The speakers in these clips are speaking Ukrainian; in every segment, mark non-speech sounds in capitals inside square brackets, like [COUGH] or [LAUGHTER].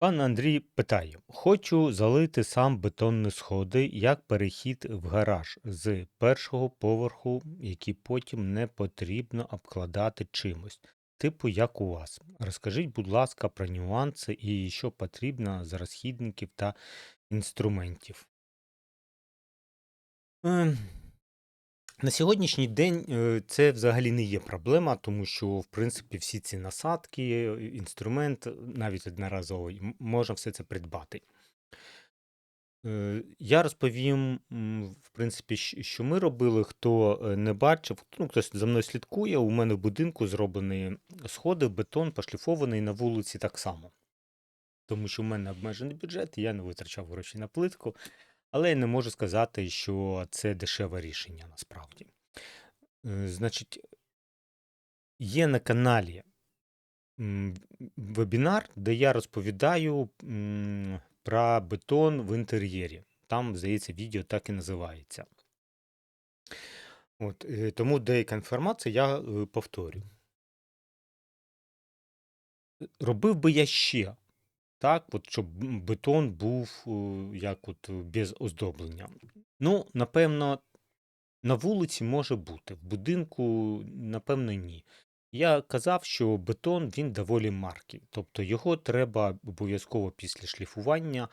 Пан Андрій питає: Хочу залити сам бетонні сходи як перехід в гараж з першого поверху, який потім не потрібно обкладати чимось. Типу, як у вас. Розкажіть, будь ласка, про нюанси і що потрібно з розхідників та інструментів. Ем, На сьогоднішній день е, це взагалі не є проблема, тому що, в принципі, всі ці насадки, інструмент, навіть одноразовий, можна все це придбати. Е, Я розповім, в принципі, що ми робили. Хто е, не бачив, ну, хтось за мною слідкує. У мене в будинку зроблені сходи, бетон пошліфований на вулиці так само. Тому що в мене обмежений бюджет, і я не витрачав гроші на плитку. Але я не можу сказати, що це дешеве рішення насправді. Е, Значить, є на каналі вебінар, де я розповідаю про бетон в інтер'єрі. Там, здається, відео так і називається. От, е, тому деяка інформація я е, повторю. Робив би я ще так, от, щоб бетон був е, як от е, без оздоблення. Ну, напевно, на вулиці може бути, в будинку, напевно, ні. Я казав, що бетон він доволі маркий, тобто його треба обов'язково після шліфування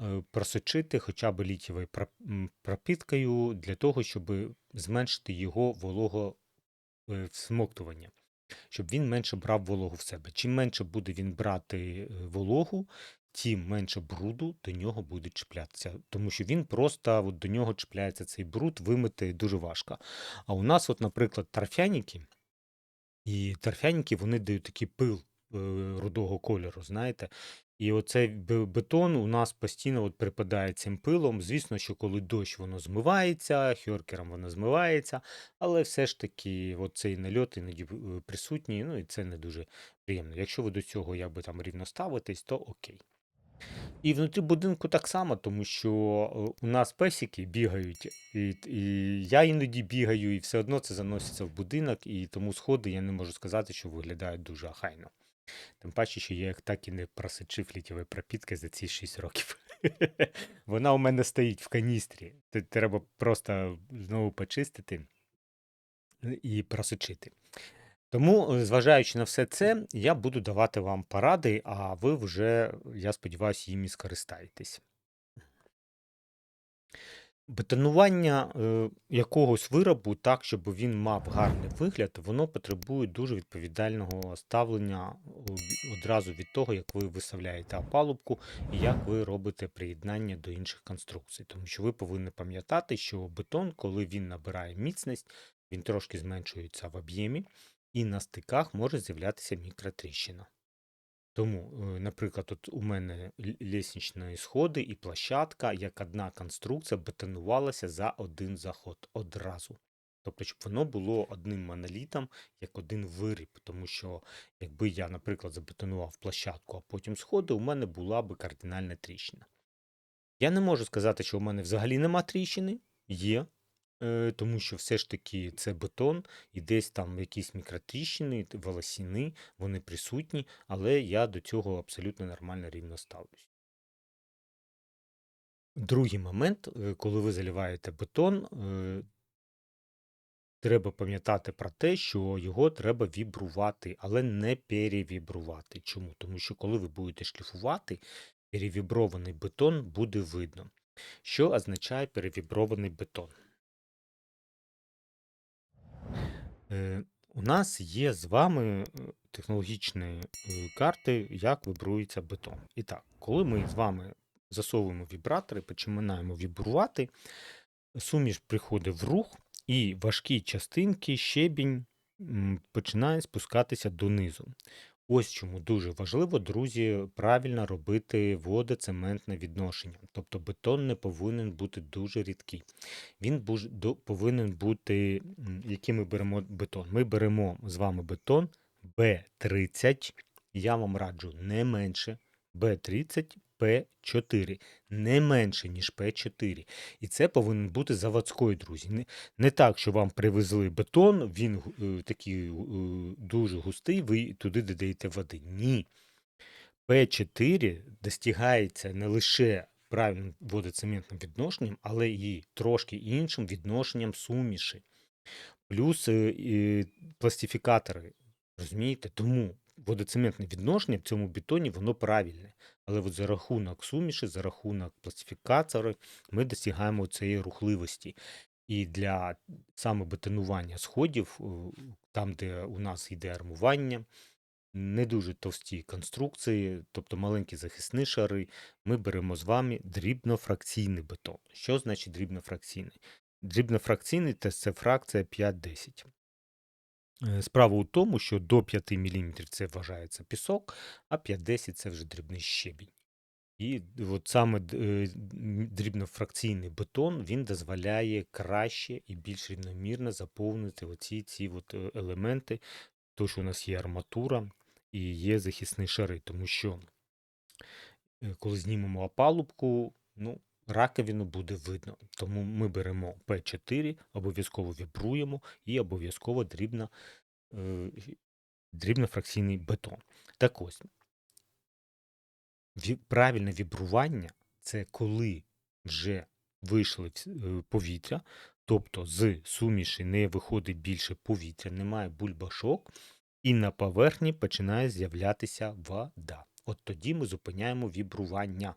е, просочити хоча б літєвою проп- пропіткою для того, щоб зменшити його волого всмоктування, щоб він менше брав вологу в себе. Чим менше буде він брати е, вологу, тим менше бруду до нього буде чіплятися, тому що він просто от до нього чіпляється цей бруд, вимити дуже важко. А у нас, от, наприклад, торфяніки, і торфяніки вони дають такий пил е, рудого кольору, знаєте. І оцей бетон у нас постійно от припадає цим пилом. Звісно, що коли дощ воно змивається, хьоркером воно змивається, але все ж таки от цей нальот іноді е, присутній, ну і це не дуже приємно. Якщо ви до цього якби там рівно ставитесь, то окей. І внутрі будинку так само, тому що е, у нас песики бігають, і, і я іноді бігаю, і все одно це заноситься в будинок, і тому сходи я не можу сказати, що виглядають дуже охайно. Тим паче, що я їх так і не просичив літєвої пропітки за ці 6 років. [LAUGHS] Вона у мене стоїть в каністрі. Треба просто знову почистити е, і просочити. Тому, е, зважаючи на все це, я буду давати вам поради, а ви вже, я сподіваюся, їм і скористаєтесь. Бетонування е, якогось виробу так, щоб він мав гарний вигляд, воно потребує дуже відповідального ставлення одразу від того, як ви виставляєте опалубку і як ви робите приєднання до інших конструкцій. Тому що ви повинні пам'ятати, що бетон, коли він набирає міцність, він трошки зменшується в об'ємі, і на стиках може з'являтися мікротріщина. Тому, е, наприклад, от у мене лісничні сходи і площадка, як одна конструкція, бетонувалася за один заход одразу. Тобто, щоб воно було одним монолітом, як один виріб. Тому що, якби я, наприклад, забетонував площадку, а потім сходи, у мене була би кардинальна тріщина. Я не можу сказати, що у мене взагалі нема тріщини. Є, е, тому що все ж таки це бетон, і десь там якісь мікротріщини, волосіни, вони присутні, але я до цього абсолютно нормально рівно ставлюсь. Другий момент, е, коли ви заливаєте бетон, е, треба пам'ятати про те, що його треба вібрувати, але не перевібрувати. Чому? Тому що коли ви будете шліфувати, перевібрований бетон буде видно. Що означає перевібрований бетон? Е, У нас є з вами е, технологічні е, карти, як вібрується бетон. І так, коли ми з вами засовуємо вібратори, починаємо вібрувати, суміш приходить в рух, і важкі частинки, щебінь починає спускатися донизу. Ось чому дуже важливо, друзі, правильно робити водоцементне відношення. Тобто бетон не повинен бути дуже рідкий. Він повинен бути, який ми беремо бетон. Ми беремо з вами бетон B30, я вам раджу не менше B30 P4, не менше, ніж P4. І це повинен бути заводський, друзі. Не, не так, що вам привезли бетон, він е, такий е, дуже густий, ви туди додаєте води. Ні. П4 достигається не лише правильним водоцементним відношенням, але і трошки іншим відношенням суміші. Плюс е, і пластифікатори. Розумієте? Тому водоцементне відношення в цьому бетоні воно правильне. Але от за рахунок суміші, за рахунок пластифікатора ми досягаємо цієї рухливості. І для саме бетонування сходів, е, там, де у нас йде армування, не дуже товсті конструкції, тобто маленькі захисні шари, ми беремо з вами дрібнофракційний бетон. Що значить дрібнофракційний? Дрібнофракційний це, фракція 5-10. Е, Справа у тому, що до 5 мм це вважається пісок, а 5-10 це вже дрібний щебінь. І от саме е, дрібнофракційний бетон він дозволяє краще і більш рівномірно заповнити оці ці от е, елементи, то що у нас є арматура і є захисні шари, тому що коли знімемо опалубку, ну, раковину буде видно. Тому ми беремо П4, обов'язково вібруємо і обов'язково дрібно, е, дрібнофракційний бетон. Так ось, правильне вібрування це коли вже вийшло е, повітря, тобто з суміші не виходить більше повітря, немає бульбашок, і на поверхні починає з'являтися вода. От тоді ми зупиняємо вібрування.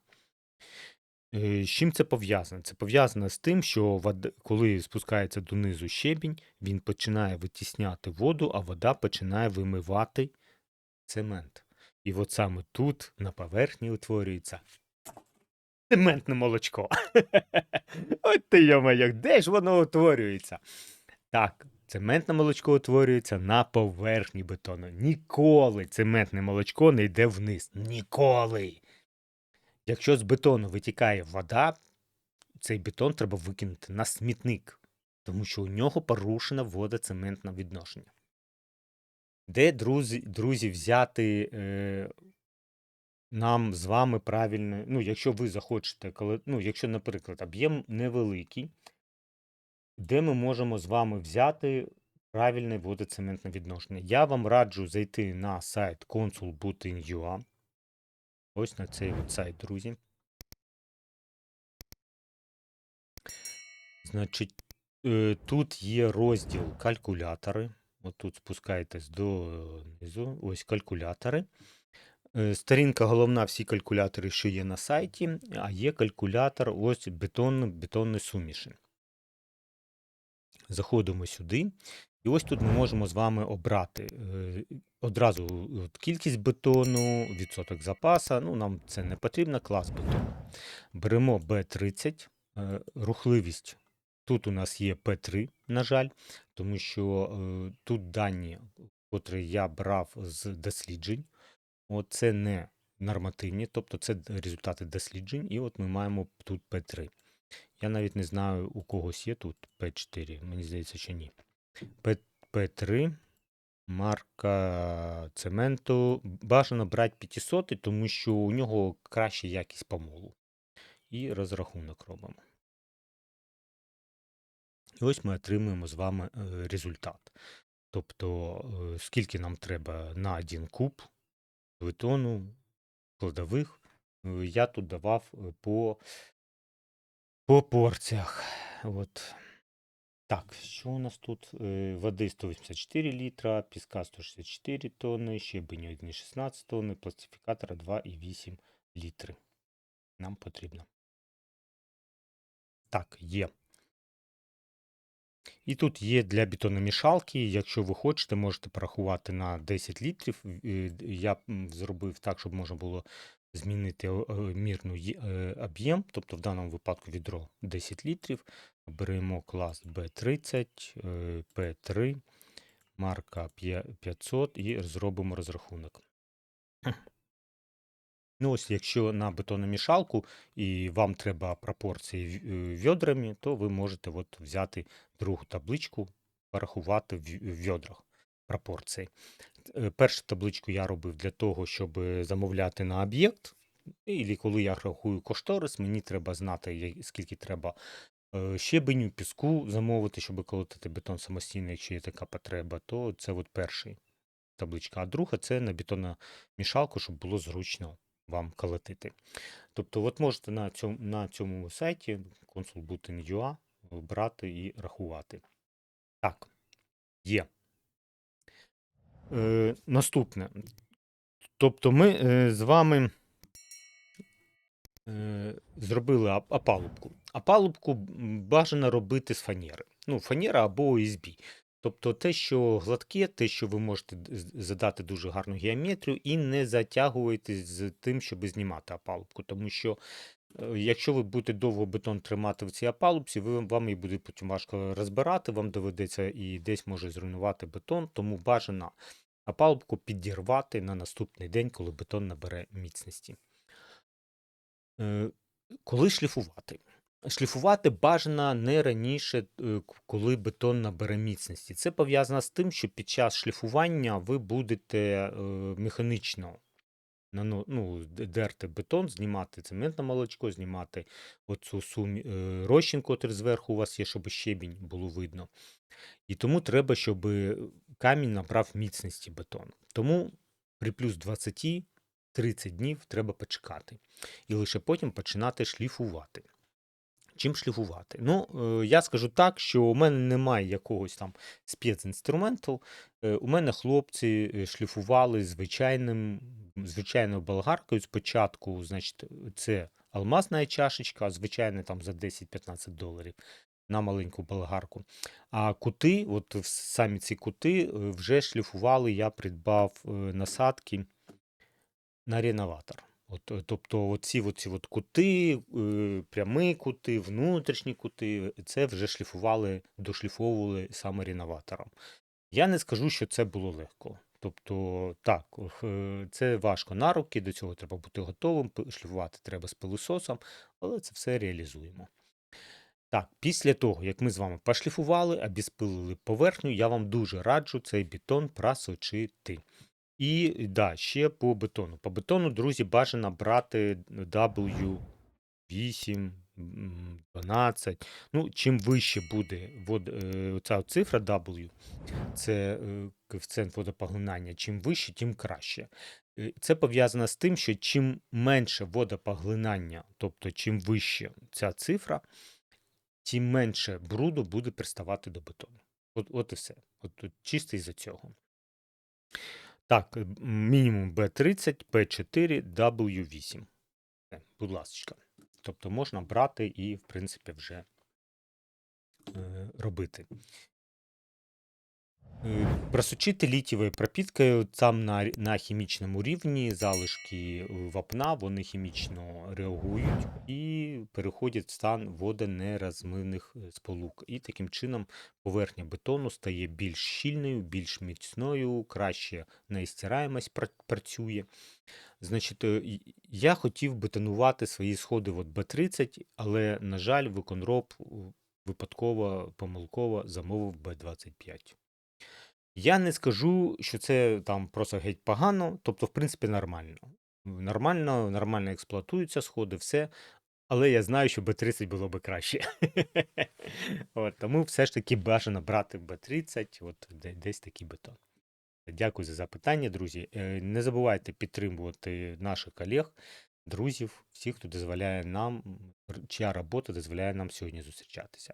Е, З чим це пов'язано? Це пов'язано з тим, що коли спускається донизу щебінь, він починає витісняти воду, а вода починає вимивати цемент. І от саме тут на поверхні утворюється цементне молочко. [LAUGHS] От ти йо де ж воно утворюється? Так, цементне молочко утворюється на поверхні бетону. Ніколи цементне молочко не йде вниз. Ніколи. Якщо з бетону витікає вода, цей бетон треба викинути на смітник, тому що у нього порушено водоцементне відношення. Де, друзі, друзі, взяти е, нам з вами правильно, ну, якщо ви захочете, коли, ну, якщо, наприклад, об'єм невеликий, де ми можемо з вами взяти правильне водоцементне відношення? Я вам раджу зайти на сайт consul.ua. Ось на цей сайт, друзі. Значить, е, тут є розділ калькулятори. От тут спускаєтесь донизу. Ось калькулятори. Е, Сторінка головна, всі калькулятори, що є на сайті, а є калькулятор ось бетон, бетонної суміші. Заходимо сюди. І ось тут ми можемо з вами обрати е, одразу кількість бетону, відсоток запаса. Ну, нам це не потрібно, клас бетону. Беремо B30, е, рухливість. Тут у нас є P3, на жаль, тому що е, тут дані, котрі я брав з досліджень, от це не нормативні, тобто це результати досліджень, і от ми маємо тут P3. Я навіть не знаю, у когось є тут P4, мені здається, що ні. П- P3, марка цементу. Бажано брати 500, тому що у нього краща якість помолу. І розрахунок робимо. І ось ми отримуємо з вами е, результат. Тобто, е, скільки нам треба на один куб бетону складових. Е, Я тут давав по, по порціях. От. Так, що у нас тут? Е, Води 184 літра, піска 164 тонни, щебеню 1,16 тонни, пластифікатора 2,8 літри. Нам потрібно. Так, є. І тут є для бетономішалки, якщо ви хочете, можете порахувати на 10 літрів. Е, Я зробив так, щоб можна було змінити е, мірну об'єм, тобто в даному випадку відро 10 літрів. Беремо клас B30, е, P3, марка 500 і зробимо розрахунок. Ну, ось, якщо на бетономішалку і вам треба пропорції в- е, відрами, то ви можете от взяти другу табличку, порахувати в відрах пропорції. Е, Першу табличку я робив для того, щоб замовляти на об'єкт. І коли я рахую кошторис, мені треба знати, скільки треба е, щебеню, піску замовити, щоб колотити бетон самостійно, якщо є така потреба, то це от перший табличка. А друга це на бетономішалку, щоб було зручно вам колотити. Тобто, от можете на цьому, на цьому сайті consul.ua брати і рахувати. Так, є. Е, наступне. Тобто, ми е, з вами е, зробили ап- опалубку. Опалубку бажано робити з фанери. Ну, фанера або OSB. Тобто те, що гладке, те, що ви можете задати дуже гарну геометрію, і не затягуєтесь з тим, щоб знімати опалубку. Тому що е, якщо ви будете довго бетон тримати в цій опалубці, ви, вам її буде потім важко розбирати, вам доведеться і десь може зруйнувати бетон, тому бажано опалубку підірвати на наступний день, коли бетон набере міцності. Е, Коли шліфувати? Шліфувати бажано не раніше, е, коли бетон набере міцності. Це пов'язано з тим, що під час шліфування ви будете е, механічно ну, дерти бетон, знімати цементне молочко, знімати оцю сумі, розчин, котрий зверху у вас є, щоб щебінь було видно. І тому треба, щоб камінь набрав міцності бетону. Тому при плюс 20 30 днів треба почекати. І лише потім починати шліфувати. Чим шліфувати? Ну, е, я скажу так, що у мене немає якогось там спецінструменту. Е, У мене хлопці е, шліфували звичайним, звичайною болгаркою спочатку. Значить, це алмазна чашечка, звичайно, там за 10-15 доларів на маленьку болгарку. А кути, от самі ці кути вже шліфували, я придбав насадки на реноватор. От, е, тобто оці, оці от кути, е, прямі кути, внутрішні кути, це вже шліфували, дошліфовували саме реноватором. Я не скажу, що це було легко. Тобто, так, е, це важко на руки, до цього треба бути готовим, шліфувати треба з пилососом, але це все реалізуємо. Так, після того, як ми з вами пошліфували, обезпилили поверхню, я вам дуже раджу цей бетон просочити. І да, ще по бетону. По бетону, друзі, бажано брати W8, 12. Ну, чим вище буде вод, е, ця цифра W, це е, коефіцієнт водопоглинання, чим вище, тим краще. Е, Це пов'язано з тим, що чим менше водопоглинання, тобто чим вище ця цифра, тим менше бруду буде приставати до бетону. От, от і все. От, от чисто із-за цього. Так, е, мінімум B30, P4, W8. Все, Будь ласка. Тобто можна брати і, в принципі, вже е, робити. Е, Просочити літієвою пропіткою там на, на хімічному рівні залишки е, вапна, вони хімічно реагують і переходять в стан водонерозмивних е, сполук. І таким чином поверхня бетону стає більш щільною, більш міцною, краще неістираємость пра- працює. Значить, я хотів бетонувати свої сходи от Б30, але, на жаль, виконроб випадково, помилково замовив Б25. Я не скажу, що це там просто геть погано, тобто, в принципі, нормально. Нормально, нормально експлуатуються сходи, все. Але я знаю, що Б30 було би краще. [LAUGHS] От, тому все ж таки бажано брати Б30, от десь такий бетон. Дякую за запитання, друзі. Е, Не забувайте підтримувати наших колег, друзів, всіх, хто дозволяє нам, чия робота дозволяє нам сьогодні зустрічатися.